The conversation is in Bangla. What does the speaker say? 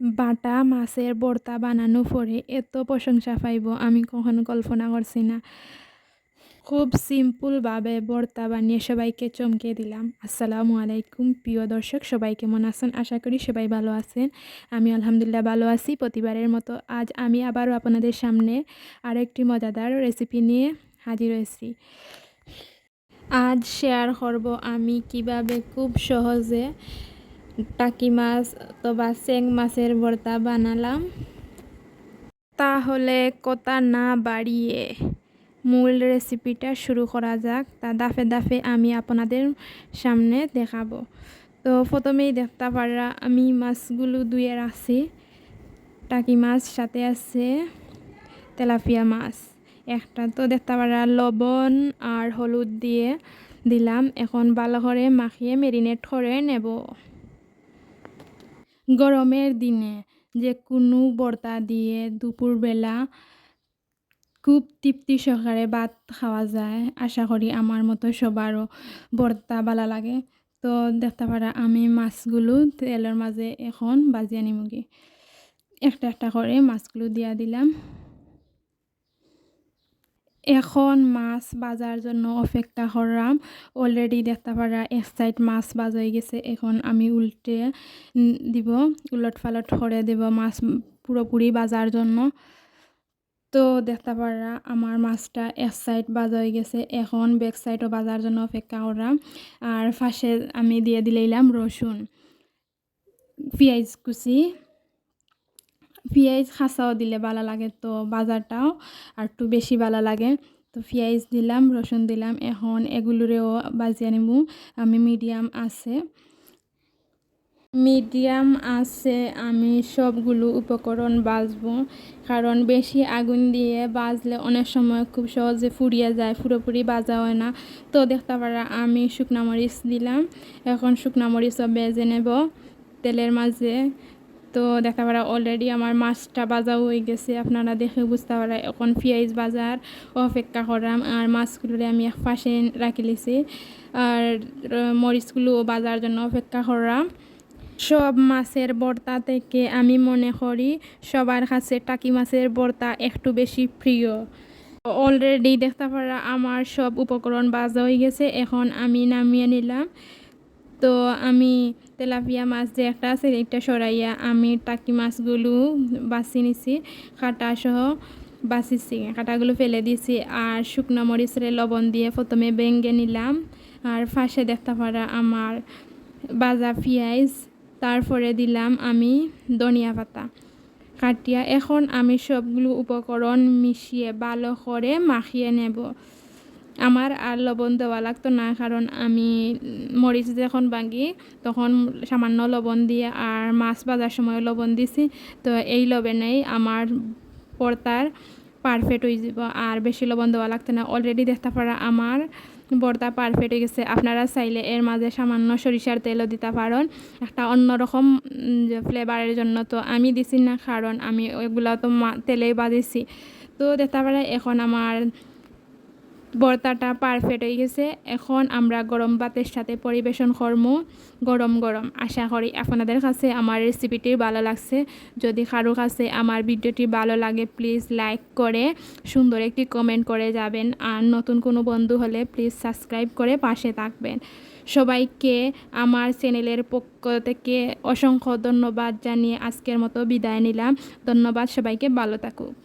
বাটা, মাছের ভর্তা বানানো পরে এত প্রশংসা পাইব, আমি কখনো কল্পনা করছি না। খুব সিম্পলভাবে ভর্তা বানিয়ে সবাইকে চমকে দিলাম। আসসালামু আলাইকুম, প্রিয় দর্শক, সবাই কেমন আছেন? আশা করি সবাই ভালো আছেন। আমি আলহামদুলিল্লাহ ভালো আছি। প্রতিবারের মতো আজ আমি আবারও আপনাদের সামনে আরেকটি মজাদার রেসিপি নিয়ে হাজির হয়েছি। আজ শেয়ার করব আমি কীভাবে খুব সহজে টাকি মাছ অথবা চেং মাছের ভর্তা বানালাম। তাহলে কথা না বাড়িয়ে মূল রেসিপিটা শুরু করা যাক। তা দাফে দাফে আমি আপনাদের সামনে দেখাবো। তো প্রথমেই দেখতে পারা, আমি মাছগুলো ধুয়ে রাখছি। টাকি মাছ সাথে আছে তেলাপিয়া মাছ। একটা তো দেখতে পারা, লবণ আর হলুদ দিয়ে দিলাম। এখন ভালো করে মাখিয়ে মেরিনেট করে নেব। গরমের দিনে যে কোনো বর্তা দিয়ে দুপুরবেলা খুব তৃপ্তি সহকারে ভাত খাওয়া যায়। আশা করি আমার মতো সবারও বর্তা বালা লাগে। তো দেখতে পারা, আমি মাছগুলো তেলের মাঝে এখন বাজিয়ে নিমুগি একটা একটা করে মাছগুলো দিয়া দিলাম। এখন মাছ বাজার জন্য অপেক্ষা করলাম। অলরেডি দেখতে পারা এক সাইড মাছ বাজ হয়ে গেছে, এখন আমি উল্টে দিব, উলট ফালট করে দেব মাছ পুরোপুরি বাজার জন্য। তো দেখতে পারা আমার মাছটা এক সাইড বাজা হয়ে গেছে, এখন ব্যাক সাইডও বাজার জন্য অপেক্ষা করলাম। আর ফাঁসে আমি দিয়ে দিলাম রসুন, পেঁয়াজ কুচি। পেঁয়াজ খাসাও দিলে ভালো লাগে তো বাজারটাও আর একটু বেশি ভালো লাগে। তো পেঁয়াজ দিলাম, রসুন দিলাম, এখন এগুলোরেও বাজিয়ে নেব। আমি মিডিয়াম আছে। মিডিয়াম আছে, আমি সবগুলো উপকরণ বাজবো কারণ বেশি আগুন দিয়ে বাজলে অনেক সময় খুব সহজে ফুরিয়ে যায়, পুরোপুরি বাজা হয় না। তো দেখতে পারা, আমি শুকনা মরিচ দিলাম। এখন শুকনা মরিচও বেজে নেব তেলের মাঝে। তো দেখা পারা অলরেডি আমার মাছটা বাজা হয়ে গেছে। আপনারা দেখে বুঝতে পারা এখন পেঁয়াজ বাজার, অপেক্ষা করাম। আর মাছগুলো আমি এক পাশে রাখি লিছি। আর মরিচগুলো বাজার জন্য অপেক্ষা করাম। সব মাছের বর্তা থেকে আমি মনে করি সবার কাছে টাকি মাছের বর্তা একটু বেশি প্রিয়। অলরেডি দেখতে পারা আমার সব উপকরণ বাজা হয়ে গেছে। এখন আমি নামিয়ে নিলাম। তো আমি তেলাপিয়া মাছ যে একটা আছে, এটা সরাইয়া আমি টাকি মাছগুলো বাছি নিছি, কাটা সহ বাছিছি, কাটাগুলো ফেলে দিয়েছি আর শুকনো মরিচের লবণ দিয়ে প্রথমে বেঙ্গে নিলাম। আর ফাঁসে দেখতে পারা আমার বাজা পেঁয়াজ, তারপরে দিলাম আমি ধনিয়া পাতা। কাটিয়া এখন আমি সবগুলো উপকরণ মিশিয়ে ভালো করে মাখিয়ে নেব। আমার আর লবণ দেওয়া লাগতো না, কারণ আমি মরিচ যখন ভাঙি, তখন সামান্য লবণ দিয়ে আর মাছ ভাজার সময় লবণ দিছি। তো এই লবণেই আমার পর্তার পারফেক্ট হয়ে যাব। আর বেশি লবণ দেওয়া লাগতো না। অলরেডি দেখতে পারা আমার বর্তা পারফেক্ট হয়ে গেছে। আপনারা চাইলে এর মাঝে সামান্য সরিষার তেলও দিতে পারেন। একটা অন্যরকম ফ্লেভারের জন্য তো আমি দিছি না, কারণ আমি ওইগুলো তো তেলেই বাজেছি। তো দেখতে পারে এখন আমার ভর্তাটা পারফেক্ট হয়ে গেছে। এখন আমরা গরম ভাতের সাথে পরিবেশন করব গরম গরম আশা করি আপনাদের কাছে আমার রেসিপিটি ভালো লাগছে। যদি কারও কাছে আমার ভিডিওটি ভালো লাগে প্লিজ লাইক করে সুন্দর একটি কমেন্ট করে যাবেন। আর নতুন কোনো বন্ধু হলে প্লিজ সাবস্ক্রাইব করে পাশে থাকবেন। সবাইকে আমার চ্যানেলের পক্ষ থেকে অসংখ্য ধন্যবাদ জানিয়ে আজকের মতো বিদায় নিলাম। ধন্যবাদ সবাইকে, ভালো থাকুক।